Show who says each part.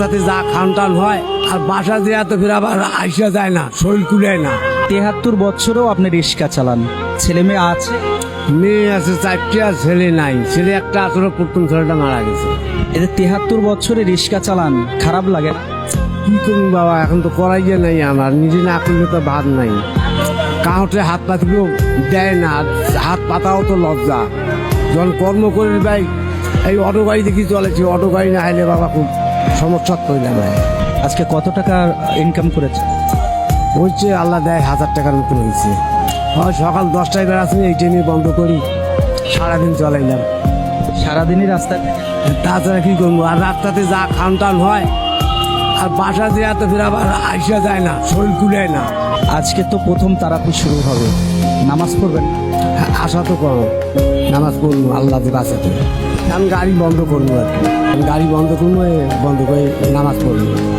Speaker 1: তাতে যা খান টান হয় আর বাসা দিয়ে তো ফের আবার আইসা যায় না শরীর কুলায় না।
Speaker 2: তেহাত্তর বছরেও আপনি রিক্সা চালান। ছেলে মেয়ে আছে?
Speaker 1: মেয়ে আছে চারটে আর ছেলে নাই। ছেলে একটা আসলে প্রথম ছেলেটা মারা গেছে।
Speaker 2: এদের তেহাত্তর বছরে রিক্সা চালান খারাপ লাগে? না?
Speaker 1: কি করুন বাবা এখন তো করাই যে নাই আমার নিজে না করলে তো ভাত নাই। কাউটে হাত পাতিও দেয় না হাত পাতাও তো লজ্জা। যখন কর্ম করি ভাই এই অটো গাড়ি দেখি চলেছে অটো গাড়ি না আইলে বাবা খুব সমস্যা তৈরি হয়
Speaker 2: আজকে কত টাকা ইনকাম করেছে?
Speaker 1: হচ্ছে আল্লাহ দেয় হাজার টাকার মতন হয়েছে হয় সকাল দশটায় বেড়াচ্ছি এই ট্রেনে বন্ধ করি। সারাদিন চলাইলাম।
Speaker 2: সারাদিনই রাস্তা
Speaker 1: তাছাড়া কী করব? আর রাস্তাতে যা খান টান হয় আর বাসা দিয়ে তো ফের আবার আইসা যায় না শরীর কুলায় না।
Speaker 2: আজকে তো প্রথম তারাপি শুরু হবে। নামাজ পড়বেন না?
Speaker 1: আশা তো করো নামাজ পড়ব আল্লাহ যে বাঁচাতে। আমি গাড়ি বন্ধ করব আর কি। গাড়ি বন্ধ করব বন্ধ করে নামাজ পড়ব।